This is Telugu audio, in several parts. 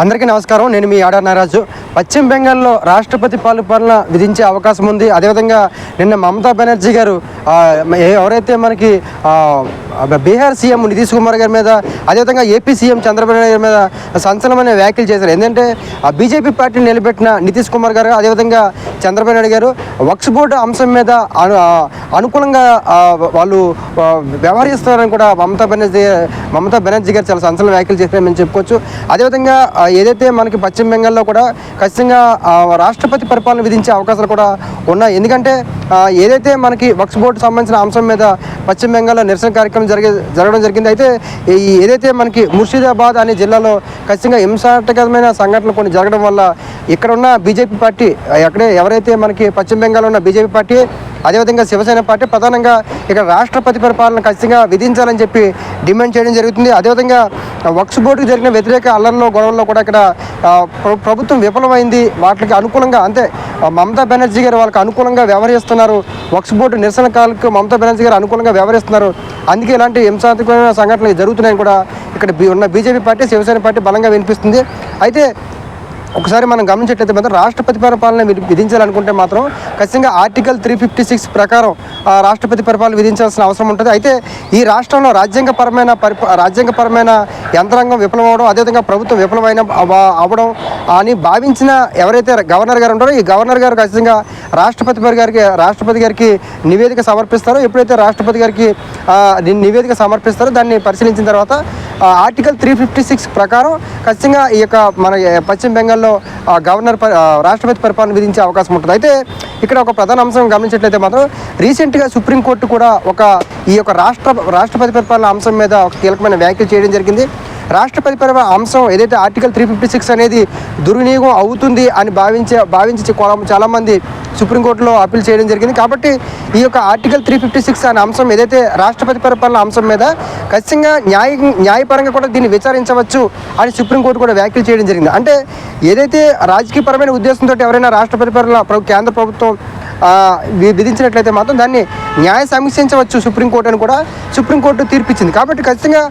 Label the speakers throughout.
Speaker 1: అందరికీ నమస్కారం. నేను మీ ఆడా నారాజు. పశ్చిమ బెంగాల్లో రాష్ట్రపతి పాలన విధించే అవకాశం ఉంది. అదేవిధంగా నిన్న మమతా బెనర్జీ గారు ఎవరైతే మనకి బీహార్ సీఎం నితీష్ కుమార్ గారి మీద అదేవిధంగా ఏపీ సీఎం చంద్రబాబు నాయుడు గారి మీద సంచలనమైన వ్యాఖ్యలు చేశారు. ఎందుకంటే ఆ బీజేపీ పార్టీని నిలబెట్టిన నితీష్ కుమార్ గారు అదేవిధంగా చంద్రబాబు నాయుడు గారు వక్స్ బోర్డు అంశం మీద అనుకూలంగా వాళ్ళు వ్యవహరిస్తారని కూడా మమతా బెనర్జీ మమతా బెనర్జీ గారు చాలా సంచలన వ్యాఖ్యలు చేశారని మేము చెప్పుకోవచ్చు. అదేవిధంగా ఏదైతే మనకి పశ్చిమ బెంగాల్లో కూడా ఖచ్చితంగా రాష్ట్రపతి పరిపాలన విధించే అవకాశాలు కూడా ఉన్నాయి. ఎందుకంటే ఏదైతే మనకి వక్స్ బోర్డు సంబంధించిన అంశం మీద పశ్చిమ బెంగాల్లో నిరసన కార్యక్రమం జరిగే జరగడం జరిగింది. అయితే ఈ ఏదైతే మనకి ముర్షిదాబాద్ అనే జిల్లాలో ఖచ్చితంగా హింసాత్మకమైన సంఘటనలు కొన్ని జరగడం వల్ల ఇక్కడ ఉన్న బీజేపీ పార్టీ ఎక్కడే ఎవరైతే మనకి పశ్చిమ బెంగాల్లో ఉన్న బీజేపీ పార్టీ అదేవిధంగా శివసేన పార్టీ ప్రధానంగా ఇక్కడ రాష్ట్రపతి పరిపాలన ఖచ్చితంగా విధించాలని చెప్పి డిమాండ్ చేయడం జరుగుతుంది. అదేవిధంగా వక్స్ బోర్డుకు జరిగిన వ్యతిరేక అల్లర్లో గొడవల్లో కూడా ఇక్కడ ప్రభుత్వం విఫలమైంది. వాటికి అనుకూలంగా అంతే మమతా బెనర్జీ గారు వాళ్ళకి అనుకూలంగా వ్యవహరిస్తున్నారు. వక్స్ బోర్డు నిరసనకాలకు మమతా బెనర్జీ గారు అనుకూలంగా వ్యవహరిస్తున్నారు. అందుకే ఇలాంటి హింసాత్మకమైన సంఘటనలు జరుగుతున్నాయని కూడా ఇక్కడ ఉన్న బీజేపీ పార్టీ శివసేన పార్టీ బలంగా వినిపిస్తుంది. అయితే ఒకసారి మనం గమనించేట్లయితే మాత్రం రాష్ట్రపతి పరిపాలన విధించాలనుకుంటే మాత్రం ఖచ్చితంగా ఆర్టికల్ త్రీ ఫిఫ్టీ సిక్స్ ప్రకారం రాష్ట్రపతి పరిపాలన విధించాల్సిన అవసరం ఉంటుంది. అయితే ఈ రాష్ట్రంలో రాజ్యాంగపరమైన పరిప రాజ్యాంగపరమైన యంత్రాంగం విఫలమవడం అదేవిధంగా ప్రభుత్వం విఫలమైన అవ్వడం అని భావించిన ఎవరైతే గవర్నర్ గారు ఉంటారో ఈ గవర్నర్ గారు ఖచ్చితంగా రాష్ట్రపతి గారికి రాష్ట్రపతి గారికి నివేదిక సమర్పిస్తారో. ఎప్పుడైతే రాష్ట్రపతి గారికి నివేదిక సమర్పిస్తారో దాన్ని పరిశీలించిన తర్వాత ఆర్టికల్ త్రీ ఫిఫ్టీ సిక్స్ ప్రకారం ఖచ్చితంగా ఈ యొక్క మన పశ్చిమ బెంగాల్లో గవర్నర్ ప- రాష్ట్రపతి పరిపాలన విధించే అవకాశం ఉంటుంది. అయితే ఇక్కడ ఒక ప్రధాన అంశం గమనించినట్లయితే మాత్రం రీసెంట్గా సుప్రీంకోర్టు కూడా ఒక ఈ యొక్క రాష్ట్ర రాష్ట్రపతి పరిపాలన అంశం మీద ఒక కీలకమైన వ్యాఖ్యలు చేయడం జరిగింది. రాష్ట్రపతి పరిపాలన అంశం ఏదైతే ఆర్టికల్ త్రీ ఫిఫ్టీ సిక్స్ అనేది దుర్వినియోగం అవుతుంది అని భావించే భావించే కొల- చాలామంది సుప్రీంకోర్టులో అప్పీల్ చేయడం జరిగింది. కాబట్టి ఈ యొక్క ఆర్టికల్ త్రీ ఫిఫ్టీ సిక్స్ అనే అంశం ఏదైతే రాష్ట్రపతి పరిపాలన అంశం మీద ఖచ్చితంగా న్యాయ న్యాయపరంగా కూడా దీన్ని విచారించవచ్చు అని సుప్రీంకోర్టు కూడా వ్యాఖ్యలు చేయడం జరిగింది. అంటే ఏదైతే రాజకీయపరమైన ఉద్దేశంతో ఎవరైనా రాష్ట్ర పరిపాలన కేంద్ర ప్రభుత్వం విధించినట్లయితే మాత్రం దాన్ని న్యాయ సమీక్షించవచ్చు సుప్రీంకోర్టు అని కూడా సుప్రీంకోర్టు తీర్పిచ్చింది. కాబట్టి ఖచ్చితంగా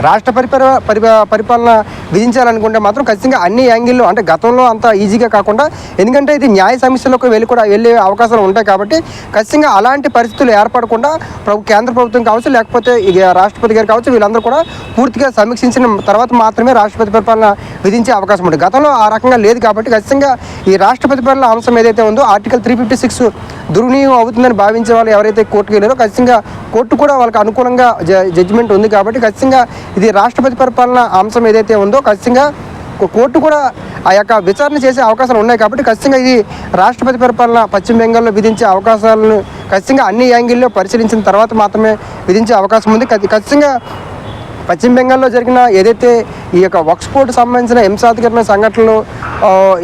Speaker 1: రాష్ట్ర పరిపాల పరి పరిపాలన విధించాలనుకుంటే మాత్రం ఖచ్చితంగా అన్ని యాంగిల్లో అంటే గతంలో అంత ఈజీగా కాకుండా ఎందుకంటే ఇది న్యాయ సమస్యలకు వెళ్ళి కూడా వెళ్ళే అవకాశాలు ఉంటాయి కాబట్టి ఖచ్చితంగా అలాంటి పరిస్థితులు ఏర్పడకుండా ప్రభు కేంద్ర ప్రభుత్వం కావచ్చు లేకపోతే ఇక రాష్ట్రపతి గారు కావచ్చు వీళ్ళందరూ కూడా పూర్తిగా సమీక్షించిన తర్వాత మాత్రమే రాష్ట్రపతి పరిపాలన విధించే అవకాశం ఉంటుంది గతంలో ఆ రకంగా లేదు కాబట్టి ఖచ్చితంగా ఈ రాష్ట్రపతి పరిపాలన అంశం ఏదైతే ఉందో ఆర్టికల్ త్రీ ఫిఫ్టీ సిక్స్ దుర్వినియోగం అవుతుందని భావించే వాళ్ళు ఎవరైతే కోర్టుకు వెళ్ళారో ఖచ్చితంగా కోర్టు కూడా వాళ్ళకి అనుకూలంగా జ- జడ్జిమెంట్ ఉంది కాబట్టి ఖచ్చితంగా ఇది రాష్ట్రపతి పరిపాలన అంశం ఏదైతే ఉందో ఖచ్చితంగా కోర్టు కూడా ఆ యొక్క విచారణ చేసే అవకాశాలు ఉన్నాయి కాబట్టి ఖచ్చితంగా ఇది రాష్ట్రపతి పరిపాలన పశ్చిమ బెంగాల్లో విధించే అవకాశాలను ఖచ్చితంగా అన్ని యాంగిల్లో పరిశీలించిన తర్వాత మాత్రమే విధించే అవకాశం ఉంది. ఖచ్చితంగా పశ్చిమ బెంగాల్లో జరిగిన ఏదైతే ఈ యొక్క వక్స్పోర్ట్ సంబంధించిన హింసాధికరణ సంఘటనలు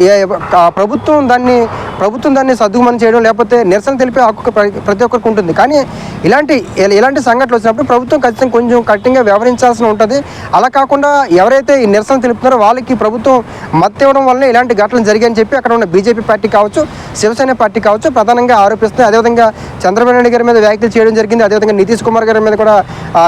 Speaker 1: ఏ- ప్రభుత్వం దాన్ని ప్రభుత్వం దాన్ని సద్దుమని చేయడం లేకపోతే నిరసన తెలిపే హక్కు ప్రతి ఒక్కరికి ఉంటుంది. కానీ ఇలాంటి ఇలాంటి సంఘటనలు వచ్చినప్పుడు ప్రభుత్వం ఖచ్చితంగా కొంచెం కఠినంగా వ్యవహరించాల్సి ఉంటుంది. అలా కాకుండా ఎవరైతే ఈ నిరసన తెలుపుతున్నారో వాళ్ళకి ప్రభుత్వం మత్తు ఇవ్వడం వల్ల ఇలాంటి ఘటనలు జరిగాయని చెప్పి అక్కడ ఉన్న బీజేపీ పార్టీ కావచ్చు శివసేన పార్టీ కావచ్చు ప్రధానంగా ఆరోపిస్తుంది అదేవిధంగా చంద్రబాబు నాయుడు గారి మీద వ్యాఖ్యలు చేయడం జరిగింది. అదేవిధంగా నితీష్ కుమార్ గారి మీద కూడా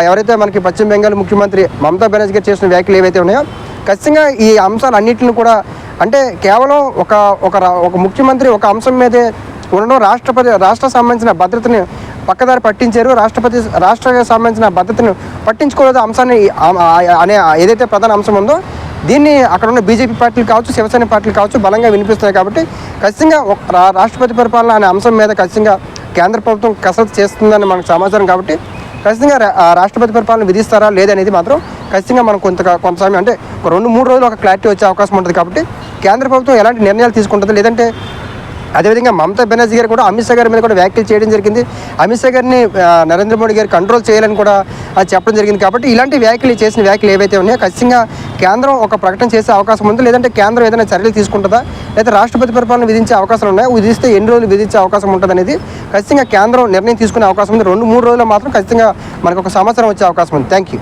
Speaker 1: ఎవరైతే మనకి పశ్చిమ బెంగాల్ ముఖ్యమంత్రి మమతా బెనర్జీ గారు చేసిన వ్యాఖ్యలు ఏవైతే ఉన్నాయో ఖచ్చితంగా ఈ అంశాలన్నింటిని కూడా అంటే కేవలం ఒక ఒక ఒక ముఖ్యమంత్రి ఒక అంశం మీదే ఉండడం రాష్ట్రపతి రాష్ట్ర సంబంధించిన భద్రతని పక్కదారి పట్టించారు రాష్ట్రపతి రాష్ట్ర సంబంధించిన భద్రతను పట్టించుకోలేదు అంశాన్ని అనే ఏదైతే ప్రధాన అంశం ఉందో దీన్ని అక్కడ ఉన్న బీజేపీ పార్టీలు కావచ్చు శివసేన పార్టీలు కావచ్చు బలంగా వినిపిస్తున్నాయి కాబట్టి ఖచ్చితంగా రా- రాష్ట్రపతి పరిపాలన అనే అంశం మీద ఖచ్చితంగా కేంద్ర ప్రభుత్వం కసరత్తు చేస్తుందని మనకు సమాచారం కాబట్టి ఖచ్చితంగా రా- రాష్ట్రపతి పరిపాలన విధిస్తారా లేదనేది మాత్రం ఖచ్చితంగా మనం కొంత కొంత సమయం అంటే ఒక రెండు మూడు రోజులు ఒక క్లారిటీ వచ్చే అవకాశం ఉంటుంది కాబట్టి కేంద్ర ప్రభుత్వం ఎలాంటి నిర్ణయాలు తీసుకుంటుంది? లేదంటే అదేవిధంగా మమతా బెనర్జీ గారు కూడా అమిత్ షా గారి మీద కూడా వ్యాఖ్యలు చేయడం జరిగింది. అమిత్ షా గారిని నరేంద్ర మోడీ గారు కంట్రోల్ చేయాలని కూడా అది చెప్పడం జరిగింది కాబట్టి ఇలాంటి వ్యాఖ్యలు చేసిన వ్యాఖ్యలు ఏవైతే ఉన్నాయో ఖచ్చితంగా కేంద్రం ఒక ప్రకటన చేసే అవకాశం ఉంది. లేదంటే కేంద్రం ఏదైనా చర్యలు తీసుకుంటుందా? లేదా రాష్ట్రపతి పరిపాలన విధించే అవకాశాలు ఉన్నాయి? విధిస్తే ఎన్ని రోజులు విధించే అవకాశం ఉంటుంది అనేది ఖచ్చితంగా కేంద్రం నిర్ణయం తీసుకునే అవకాశం ఉంది. రెండు మూడు రోజుల్లో మాత్రం ఖచ్చితంగా మనకు ఒక సమాచారం వచ్చే అవకాశం ఉంది. Thank you